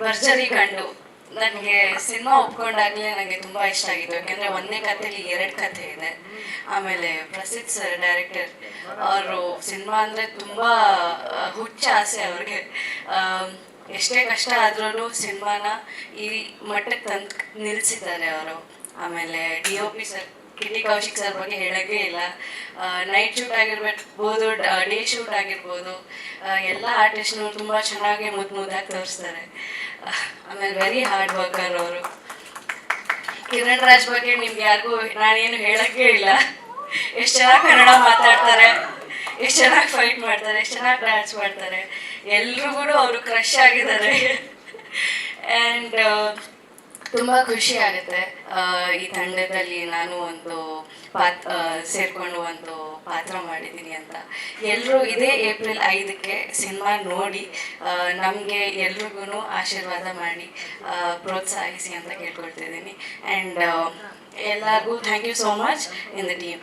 ಭರ್ಜರಿ ಕಂಡು ನನಗೆ ಸಿನಿಮಾ ಒಪ್ಕೊಂಡಾಗಲೇ ನನಗೆ ತುಂಬ ಇಷ್ಟ ಆಗಿತ್ತು. ಯಾಕೆಂದರೆ ಒಂದೇ ಕಥೆಲಿ ಎರಡು ಕಥೆ ಇದೆ. ಆಮೇಲೆ ಪ್ರಸಿದ್ಧ ಸರ್, ಡೈರೆಕ್ಟರ್ ಅವರು ಸಿನಿಮಾ ಅಂದರೆ ತುಂಬ ಹುಚ್ಚ ಆಸೆ ಅವ್ರಿಗೆ. ಎಷ್ಟೇ ಕಷ್ಟ ಆದ್ರೂ ಸಿನಿಮಾನ ಈ ಮಟ್ಟಕ್ಕೆ ತಂದು ನಿಲ್ಲಿಸಿದ್ದಾರೆ ಅವರು. ಆಮೇಲೆ ಡಿ ಒ ಪಿ ಸರ್ ಕಿಟಿ ಕೌಶಿಕ್ ಸರ್ ಬಗ್ಗೆ ಹೇಳೋಂಗೇ ಇಲ್ಲ. ನೈಟ್ ಶೂಟ್ ಆಗಿರ್ಬೋದು, ಡೇ ಶೂಟ್ ಆಗಿರ್ಬೋದು ಎಲ್ಲ ಆರ್ಟಿಸ್ಟ್ನವ್ರು ತುಂಬ ಚೆನ್ನಾಗಿ ಮುದ್ದು ಮುದ್ದಾಗಿ ತೋರಿಸ್ತಾರೆ. ಆಮೇಲೆ ವೆರಿ ಹಾರ್ಡ್ ವರ್ಕರ್ ಅವರು ಕಿರಣ್ ರಾಜ್ ಬಗ್ಗೆ ನಿಮ್ಗೆ ಯಾರಿಗೂ ನಾನೇನು ಹೇಳಕ್ಕೆ ಇಲ್ಲ. ಎಷ್ಟು ಚೆನ್ನಾಗಿ ಕನ್ನಡ ಮಾತಾಡ್ತಾರೆ, ಎಷ್ಟು ಚೆನ್ನಾಗಿ ಫೈಟ್ ಮಾಡ್ತಾರೆ, ಎಷ್ಟು ಚೆನ್ನಾಗಿ ಡ್ಯಾನ್ಸ್ ಮಾಡ್ತಾರೆ. ಎಲ್ರಿಗೂ ಅವರು ಕ್ರಶ್ ಆಗಿದ್ದಾರೆ. ಆ್ಯಂಡ್ ತುಂಬ ಖುಷಿ ಆಗುತ್ತೆ. ಈ ತಂಡದಲ್ಲಿ ನಾನು ಒಂದು ಪಾತ್ ಸೇರ್ಕೊಂಡು ಒಂದು ಪಾತ್ರ ಮಾಡಿದ್ದೀನಿ ಅಂತ. ಎಲ್ಲರೂ ಇದೇ ಏಪ್ರಿಲ್ ಐದಕ್ಕೆ ಸಿನಿಮಾ ನೋಡಿ ನಮಗೆ ಎಲ್ರಿಗೂ ಆಶೀರ್ವಾದ ಮಾಡಿ ಪ್ರೋತ್ಸಾಹಿಸಿ ಅಂತ ಕೇಳ್ಕೊಳ್ತಿದ್ದೀನಿ. ಆ್ಯಂಡ್ ಎಲ್ಲರಿಗೂ thank you so much in the team